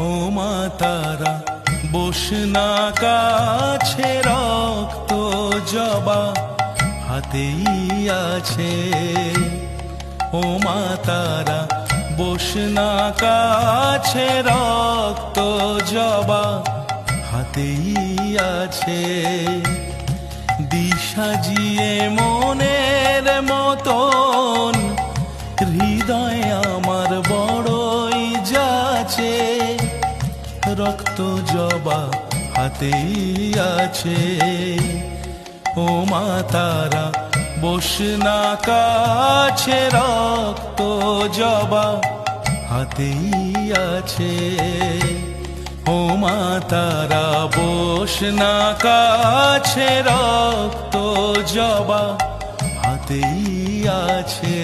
ও মা তারা বসনা কাছে রক্ত জবা, হাতেই আছে। ও মা তারা বসনা কাছে রক্ত জবা, হাতেই আছে। দিশা দিশাজিয়ে মনের মতন, হৃদয় আমার বড়ই রক্ত জবা হাতেই আছে। ও মা তারা বসনা কাছে রক্ত জবা হাতেই আছে। ও মা তারা বসনা কাছে রক্ত জবা হাতেই আছে।